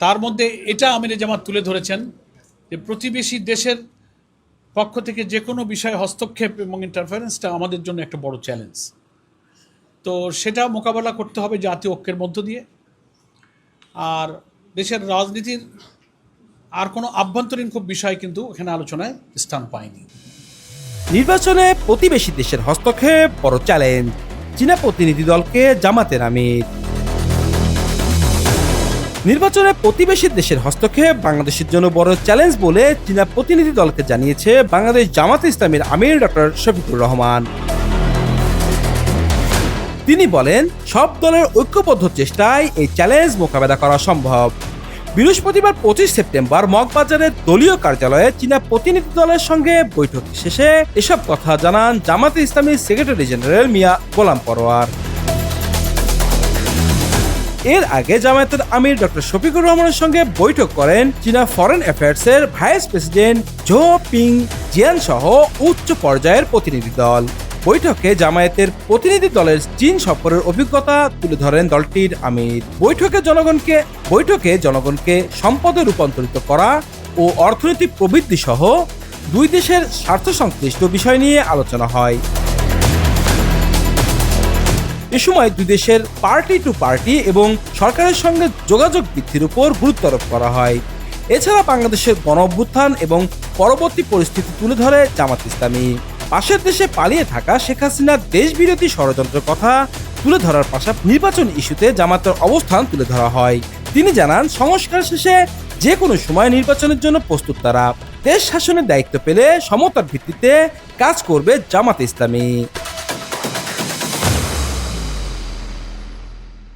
তার মধ্যে এটা আমির জামাত তুলে ধরেছেন যে প্রতিবেশী দেশের পক্ষ থেকে যে কোনো বিষয়ে হস্তক্ষেপ এবং ইন্টারফারেন্সটা আমাদের জন্য একটা বড় চ্যালেঞ্জ তো সেটা মোকাবেলা করতে হবে জাতীয় ঐক্যের মধ্য দিয়ে। আর দেশের রাজনীতির আর কোনো আভ্যন্তরীণ খুব বিষয় কিন্তু এখানে আলোচনায় স্থান পায়নি। নির্বাচনে প্রতিবেশী দেশের হস্তক্ষেপ বড় চ্যালেঞ্জ চীনা প্রতিনিধি দলকে জামাতের আমির। নির্বাচনে প্রতিবেশী দেশের হস্তক্ষেপ, বাংলাদেশের জন্য বড় চ্যালেঞ্জ বলে চীনা প্রতিনিধি দলকে জানিয়েছে বাংলাদেশ জামাত ইসলামের আমির ডক্টর শফিকুর রহমান। তিনি বলেন, সব দলের ঐক্যবদ্ধ চেষ্টায় এই চ্যালেঞ্জ মোকাবেলা করা সম্ভব। বৃহস্পতিবার পঁচিশ সেপ্টেম্বর মগবাজারের দলীয় কার্যালয়ে চীনা প্রতিনিধি দলের সঙ্গে বৈঠক শেষে এসব কথা জানান জামাতে ইসলামী সেক্রেটারি জেনারেল মিয়া গোলাম পরোয়ার। এর আগে জামায়াতের আমির ডক্টর শফিকুর রহমানের সঙ্গে বৈঠক করেন চীনা foreign অ্যাফেয়ার্সের vice president Zhou Ping Jian সহ উচ্চ পর্যায়ের প্রতিনিধি দল। বৈঠকে জামায়াতের প্রতিনিধি দলের চীন সফরের অভিজ্ঞতা তুলে ধরেন দলটির আমির। বৈঠকে জনগণকে বৈঠকে জনগণকে সম্পদে রূপান্তরিত করা ও অর্থনৈতিক প্রবৃদ্ধি সহ দুই দেশের স্বার্থ সংশ্লিষ্ট বিষয় নিয়ে আলোচনা হয়। এ সময় দুই দেশের পার্টি টু পার্টি এবং সরকারের সঙ্গে যোগাযোগ বৃদ্ধির উপর গুরুত্ব আরোপ করা হয়। এছাড়া বাংলাদেশের গণ অভ্যুত্থান এবং পরবর্তী পরিস্থিতি তুলে ধরে জামাত ইসলামী। পাশের দেশে পালিয়ে থাকা শেখ হাসিনার দেশবিরোধী ষড়যন্ত্রের কথা তুলে ধরার পাশাপাশি নির্বাচন ইস্যুতে জামাতের অবস্থান তুলে ধরা হয়। তিনি জানান, সংস্কার শেষে যে কোনো সময় নির্বাচনের জন্য প্রস্তুত তারা। দেশ শাসনের দায়িত্ব পেলে সমতার ভিত্তিতে কাজ করবে জামাত ইসলামী।